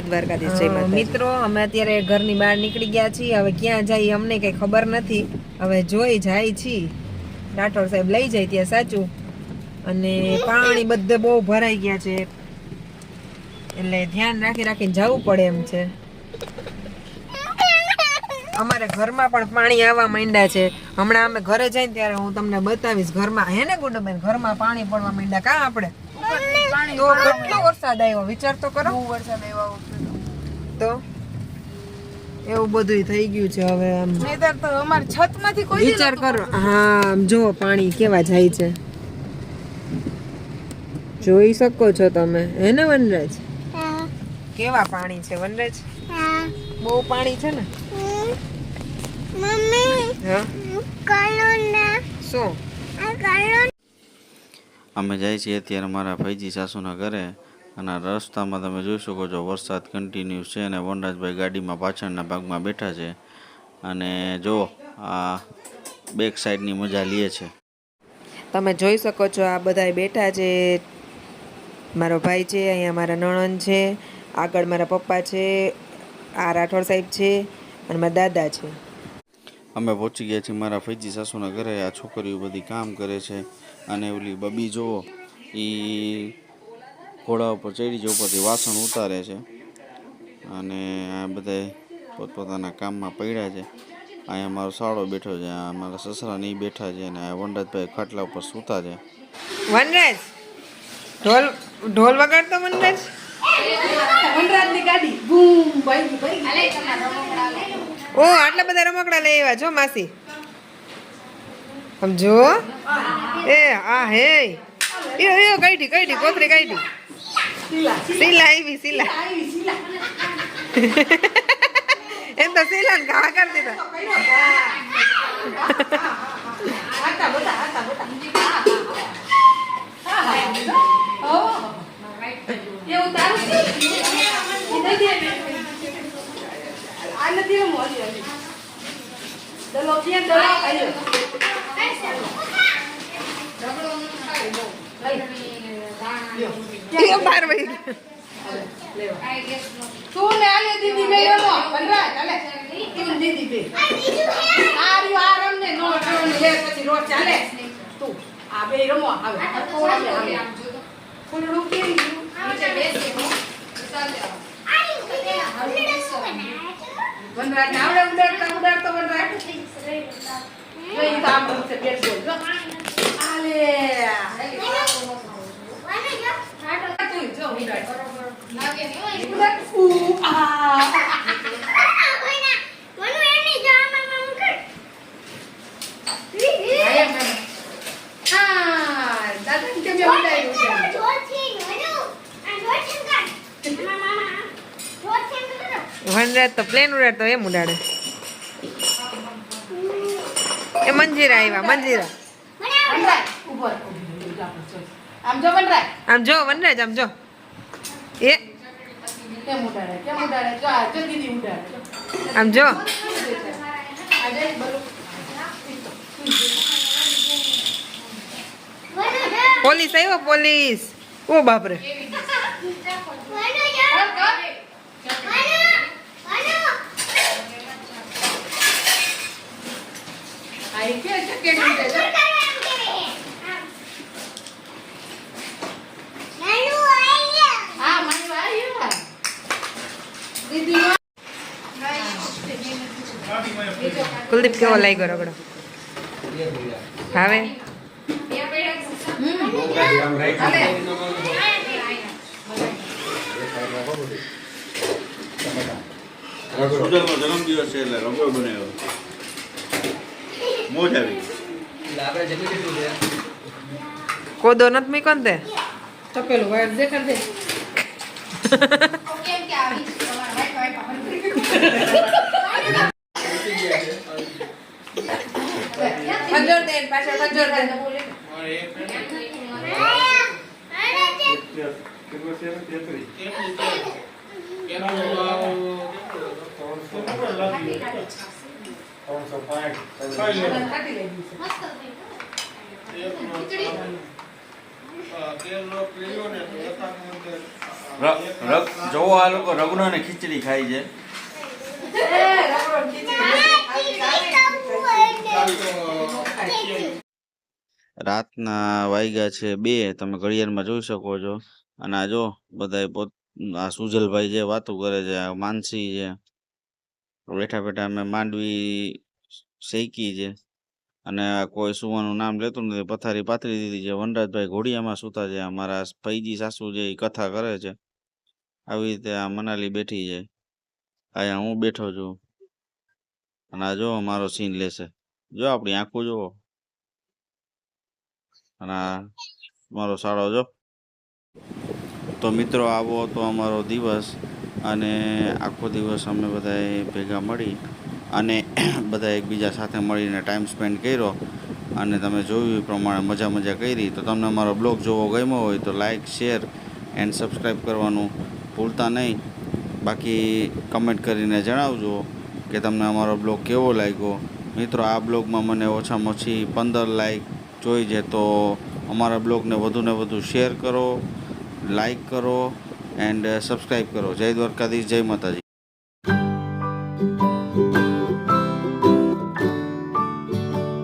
જય દ્વારકાધીશ જય મિત્રો અમે અત્યારે ઘરની બહાર નીકળી ગયા છીએ. હવે ક્યાં જાય અમને કઈ ખબર નથી. હવે જોઈ જાય છીએ રાઠોડ સાહેબ લઈ જાય ત્યાં સાચું. અને પાણી બધે બહુ ભરાઈ ગયા છે. એટલે ધ્યાન રાખી રાખીને જવું પડે એમ છે. અમારે ઘરમાં પણ પાણી આવવા માંડ્યા છે. હમણાં અમે ઘરે જઈને ત્યારે હું તમને બતાવીશ ઘરમાં. હે ને ગુડબેન? ઘરમાં પાણી પડવા માંડ્યા. કાં આપણે? તો કેટલો વરસાદ આવ્યો? વિચાર તો કરો. વરસાદ આવ્યો તો. એવું બધું થઈ ગયું છે હવે આમ. નહીતર તો અમારે છતમાંથી કોઈ વિચાર કરો. હા આમ જો પાણી કેવા જાય છે. જોઈ શકો છો તમે. હે ને વનરાજ? કેવા પાણી છે વનરાજ? બહુ પાણી છે ને? હા? શું? અમે જાય છીએ અત્યારે મારા ભાઈજી સાસુના ઘરે અને રસ્તામાં તમે જોઈ શકો છો વરસાદ કન્ટિન્યુ છે અને વનરાજભાઈ ગાડીમાં પાછળના ભાગમાં બેઠા છે. અને જો આ બેક સાઈડની મજા લે છે. તમે જોઈ શકો છો આ બધા બેઠા છે. મારો ભાઈ છે, અહીંયા મારા નણંદ છે, આગળ મારા પપ્પા છે, આ રાઠોડ સાહેબ છે અને મારા દાદા છે. અમે પહોંચી ગયા છીએ મારા ફૈજી સાસુના ઘરે આ છોકરીઓ બધી કામ કરે છે. અને ઓલી બબી જુઓ એ ઘોડા ઉપર ચડી જાય ઉપરથી વાસણ ઉતારે છે. અને આ બધા પોતપોતાના કામમાં પડ્યા છે. અહીંયા મારો સાળો બેઠો છે આ મારા સસરા નહીં બેઠા છે અને આ વનરાજભાઈ ખાટલા ઉપર સૂતા છે. વનરાજ? ઢોલ ઢોલ વગાડતો વનરાજ? વનરાજની ગાડી બૂમ ભાઈ ભાઈ. ઓ આટલા બધા રમકડા લઈ આવ્યા જો માસી. સમજો એ આ હે. યો યો કાઢી કાઢી કોથરી કાઢી. સીલા આવી સીલા એમ તો સીલા ને ઘા કરી દીધા એવું તારું છે ઈ દઈ દે આ. તું ને દીદી બે ને દીદી બે આ રહ્યો આ રમ ને નો રમ ને લે પછી રોજ ચાલે. તું આ બે રમો આવે આવે આવે ફૂલડું કેવી ગયું વનરાજ ને આવડે ઉડાડતા ઉડાડતો વનરાજ જો ઈ તો આમ છે બેટ બોલ. જો. આલે. તું જો ઉડાડ. ઉડાડ. ઉ આ હા દાદા ને કેમ ઉડાડ્યું વનરાજ તો પ્લેન ઉડાડતો એમ ઉડાડે. એ મંજીરા આવ્યા મંજીરા. આમ જો વનરાજ. આમ જો વનરાજ આમ જો. એ. આમ જો. પોલીસ આવ્યો પોલીસ. ઓ બાપરે. આ के अच्छा के આવ્યો દીદી? કુલદીપ કેવો લાગ્યો રગડો? હવે જન્મદિવસ છે એટલે રગડો બનાવ્યો. મોજ આવી કોદો નથી મૂક્યો ને તે? તપેલું વાળ દેખાડ દે. ખજૂર દે પાછળ ખજૂર દે. જોવો આ લોકો રગડો ને ખીચડી ખાય છે રાતના વાગ્યા છે બે તમે ઘડિયાળમાં જોઈ શકો છો. અને આ જો બધા પોત આ સુજલભાઈ જે વાતો કરે છે આ માનસી છે. બેઠા બેઠા અમે માંડવી શેકી છે. અને કોઈ સુવાનું નામ લેતું નથી. પથારી પાથરી દીધી છે. વનરાજભાઈ ઘોડિયામાં સૂતા છે. અમારા ફૈજી સાસુ જે એ કથા કરે છે, આવી રીતે આ મનાલી બેઠી છે. અહીંયા હું બેઠો છું. અને આ જો મારો સીન લેશે. જો આપણી આંખો જુઓ. અને આ મારો સાળો જો. તો મિત્રો આવો હતો અમારો દિવસ અને આખો દિવસ અમે બધાએ ભેગા મળી અને બધા એકબીજા સાથે મળીને ટાઈમ સ્પેન્ડ કર્યો. અને તમે જોયું એ પ્રમાણે મજા મજા કરી. તો તમને અમારો બ્લોગ જોવો ગમ્યો હોય તો લાઈક શેર એન્ડ સબસ્ક્રાઈબ કરવાનું ભૂલતા નહીં. બાકી કમેન્ટ કરીને જણાવજો કે તમને અમારો બ્લોગ કેવો લાગ્યો. મિત્રો, આ બ્લોગમાં મને ઓછામાં ઓછી પંદર લાઈક જોઈ છે તો અમારા બ્લોગને વધુને વધુ શેર કરો લાઈક કરો એન્ડ સબસ્ક્રાઈબ કરો. જય દ્વારકાધીશ જય માતાજી.